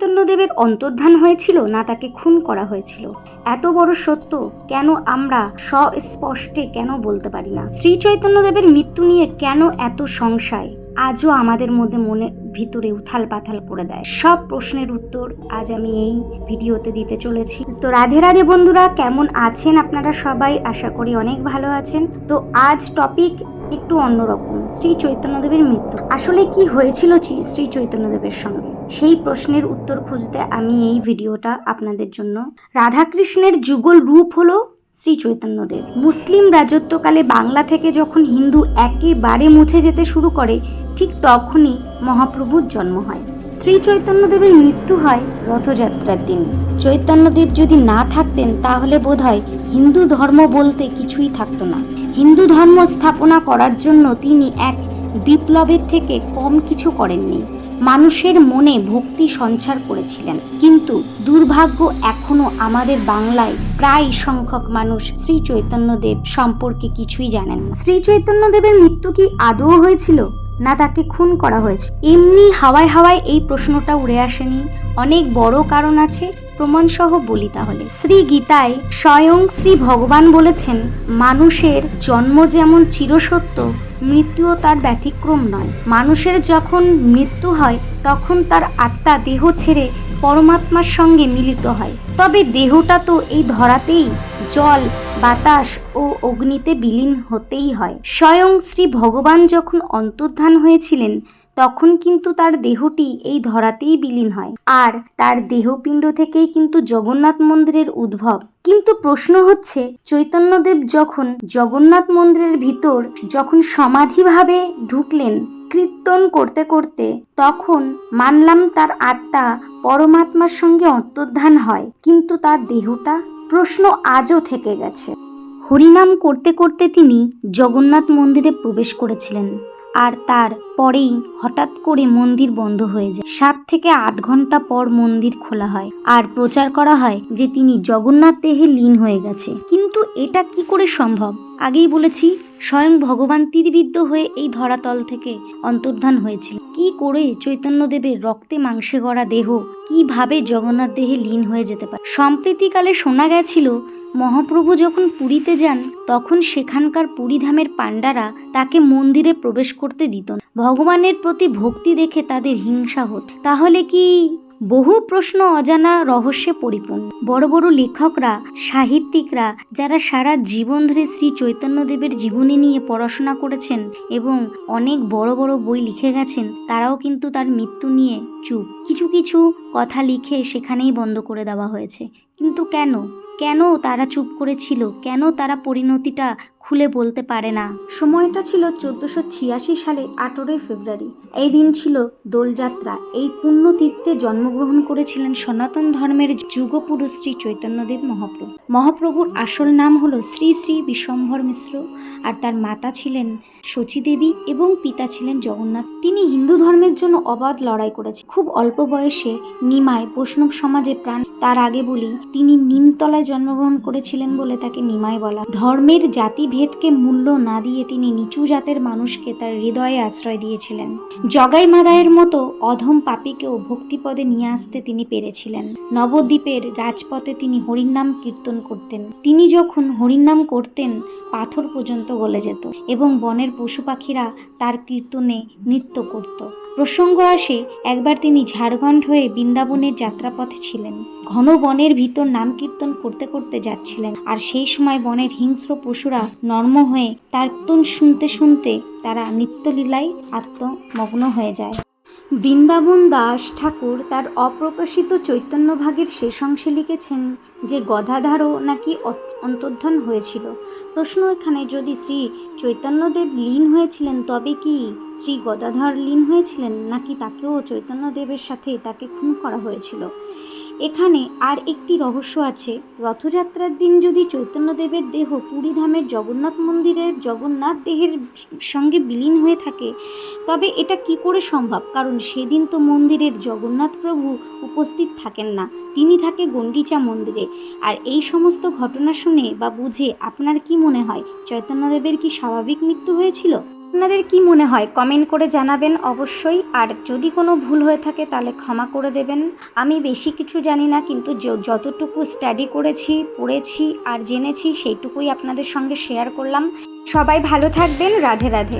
চৈতন্যদেবের অন্তর্ধান হয়েছিল না তাকে খুন করা হয়েছিল। এত বড় সত্য কেন আমরা স্পষ্টে কেন বলতে পারি না? শ্রী চৈতন্যদেবের মৃত্যু নিয়ে কেন এত সংশয়? আজও আমাদের মধ্যে মনে ভিতরে উথাল পাথাল করে দেয়। সব প্রশ্নের উত্তর আজ আমি এই ভিডিওতে দিতে চলেছি। তো রাধে রাধে বন্ধুরা, কেমন আছেন আপনারা সবাই? আশা করি অনেক ভালো আছেন। তো আজ টপিক একটু অন্যরকম শ্রী চৈতন্যদেবের মৃত্যু। আসলে কি হয়েছিল শ্রী চৈতন্যদেবের সঙ্গে? সেই প্রশ্নের উত্তর খুঁজতে আমি এই ভিডিওটা আপনাদের জন্য। রাধাকৃষ্ণের যুগল রূপ হলো শ্রী চৈতন্যদেব। মুসলিম রাজত্বকালে বাংলা থেকে যখন হিন্দু একেবারে মুছে যেতে শুরু করে, ঠিক তখনই মহাপ্রভুর জন্ম হয়। শ্রী চৈতন্যদেবের মৃত্যু হয় রথযাত্রার দিন। চৈতন্যদেব যদি না থাকতেন, তাহলে বোধ হয় হিন্দু ধর্ম বলতে কিছুই থাকতো না। হিন্দু ধর্ম স্থাপনা করার জন্য তিনি এক বিপ্লবের থেকে কম কিছু করেননি। মানুষের মনে ভক্তি সঞ্চার করেছিলেন। কিন্তু দুর্ভাগ্য এখনও আমাদের বাংলায় প্রায় সংখ্যক মানুষ শ্রী চৈতন্যদেব সম্পর্কে কিছুই জানেন না। শ্রী চৈতন্যদেবের মৃত্যু কি আদৌ হয়েছিল? না তাকে খুন করা হয়েছে। এমনি হাওয়ায় হাওয়ায় এই প্রশ্নটা উড়ে আসেনি। অনেক বড় কারণ আছে, প্রমাণসহ বলি তাহলে। শ্রী গীতায় স্বয়ং শ্রী ভগবান বলেছেন, মানুষের জন্ম যেমন চিরসত্য, মৃত্যুও তার ব্যতিক্রম নয়। মানুষের যখন মৃত্যু হয়, তখন তার আত্মা দেহ ছেড়ে পরমাত্মার সঙ্গে মিলিত হয়। তবে দেহটা তো এই ধরাতেই জল, বাতাস ও অগ্নিতে বিলীন হতেই হয়। স্বয়ং শ্রী ভগবান যখন অন্তর্ধান হয়েছিলেন, তখন কিন্তু তার দেহটি এই ধরাতেই বিলীন হয়। আর তার দেহপিণ্ড থেকেই কিন্তু জগন্নাথ মন্দিরের উদ্ভব। কিন্তু প্রশ্ন হচ্ছে, চৈতন্যদেব যখন জগন্নাথ মন্দিরের ভিতর যখন সমাধিভাবে ঢুকলেন কীর্তন করতে করতে তখন মানলাম তার আত্মা পরমাত্মার সঙ্গে অন্তর্ধান হয়, কিন্তু তার দেহটা প্রশ্ন আজও থেকে গেছে। হরিনাম করতে করতে তিনি জগন্নাথ মন্দিরে প্রবেশ করেছিলেন। আর তার পরেই হঠাৎ করে মন্দির বন্ধ হয়ে যায়। সাত থেকে আট ঘণ্টা পর মন্দির খোলা হয় আর প্রচার করা হয় যে তিনি জগন্নাথ দেহে লীন হয়ে গেছে। কিন্তু এটা কি করে সম্ভব? আগেই বলেছি, স্বয়ং ভগবান তীরবিদ্ধ হয়ে এই ধরাতল থেকে অন্তর্ধান হয়েছিল। কি করে চৈতন্যদেবের রক্তে মাংসে গড়া দেহ, কীভাবে জগন্নাথ দেহে লীন হয়ে যেতে পারে? সম্প্রীতিকালে শোনা গেছিল মহাপ্রভু যখন পুরীতে যান, তখন সেখানকার পুরীধামের পাণ্ডারা তাকে মন্দিরে প্রবেশ করতে দিত না। ভগবানের প্রতি ভক্তি দেখে তাদের হিংসা হত। তাহলে কি বহু প্রশ্ন অজানা রহস্যে পরিপূর্ণ? বড় বড় লেখকরা, সাহিত্যিকরা, যারা সারা জীবন ধরে শ্রী চৈতন্যদেবের জীবনী নিয়ে পড়াশোনা করেছেন এবং অনেক বড় বড় বই লিখে গেছেন, তারাও কিন্তু তার মৃত্যু নিয়ে চুপ। কিছু কিছু কথা লিখে সেখানেই বন্ধ করে দেওয়া হয়েছে। কিন্তু কেন? কেন তারা চুপ করেছিল? কেন তারা পরিণতিটা খুলে বলতে পারে না? সময়টা ছিল চোদ্দশো ছিয়াশি সালে আঠেরোই ফেব্রুয়ারি। এই দিন ছিল দোলযাত্রা। এই পুণ্যতীর্থে জন্মগ্রহণ করেছিলেন সনাতন ধর্মের যুগপুরুষ শ্রী চৈতন্যদেব মহাপ্রভু। মহাপ্রভুর আসল নাম হলো শ্রী শ্রী বিশ্বম্ভর মিশ্র, আর তার মাতা ছিলেন শচীদেবী এবং পিতা ছিলেন জগন্নাথ। তিনি হিন্দু ধর্মের জন্য অবাধ লড়াই করেছেন। খুব অল্প বয়সে নিমায় বৈষ্ণব সমাজে প্রাণ তার আগে বলি, তিনি নিমতলায় জন্মগ্রহণ করেছিলেন বলে তাকে নিমাই বলা ধর্মের জাতিভেদকে মূল্য না দিয়ে তিনি নিচু জাতের মানুষকে তার হৃদয়ে আশ্রয় দিয়েছিলেন। জগাই মাদায়ের মতো অধম পাপীকেও ভক্তিপদে নিয়ে আসতে তিনি পেরেছিলেন। নবদ্বীপের রাজপথে তিনি হরিনাম কীর্তন করতেন। তিনি যখন হরিনাম করতেন, পাথর পর্যন্ত গলে যেত এবং বনের পশু পাখিরা তার কীর্তনে নৃত্য করত। প্রসঙ্গ আসে, একবার তিনি ঝাড়খণ্ড হয়ে বৃন্দাবনের যাত্রাপথে ছিলেন। ঘন বনের ভিতর নাম কীর্তন করতে করতে যাচ্ছিলেন। আর সেই সময় বনের হিংস্র পশুরা নর্ম হয়ে তার শুনতে শুনতে তারা নিত্যলীলায় আত্মমগ্ন হয়ে যায়। বৃন্দাবন দাস ঠাকুর তার অপ্রকাশিত চৈতন্য ভাগের শেষ অংশে লিখেছেন যে, গদাধারও নাকি অন্তর্ধান হয়েছিল। প্রশ্ন এখানে, যদি শ্রী চৈতন্যদেব লীন হয়েছিলেন, তবে কি শ্রী গদাধর লীন হয়েছিলেন? নাকি তাকেও চৈতন্যদেবের সাথে তাকে খুন করা হয়েছিল? এখানে আর একটি রহস্য আছে। রথযাত্রার দিন যদি চৈতন্যদেবের দেহ পুরীধামের জগন্নাথ মন্দিরের জগন্নাথ দেহের সঙ্গে বিলীন হয়ে থাকে, তবে এটা কি করে সম্ভব? কারণ সেদিন তো মন্দিরের জগন্নাথ প্রভু উপস্থিত থাকেন না। তিনি থাকে গণ্ডিচা মন্দিরে। আর এই সমস্ত ঘটনা শুনে বা বুঝে আপনার কি মনে হয়? চৈতন্যদেবের কি স্বাভাবিক মৃত্যু হয়েছিল? আপনাদের কি মনে হয়? কমেন্ট করে জানাবেন অবশ্যই। আর যদি কোনো ভুল হয়ে থাকে তাহলে ক্ষমা করে দেবেন। আমি বেশি কিছু জানি না, কিন্তু যতটুকু স্টাডি করেছি, পড়েছি আর জেনেছি সেইটুকুই আপনাদের সঙ্গে শেয়ার করলাম। সবাই ভালো থাকবেন। রাধে রাধে।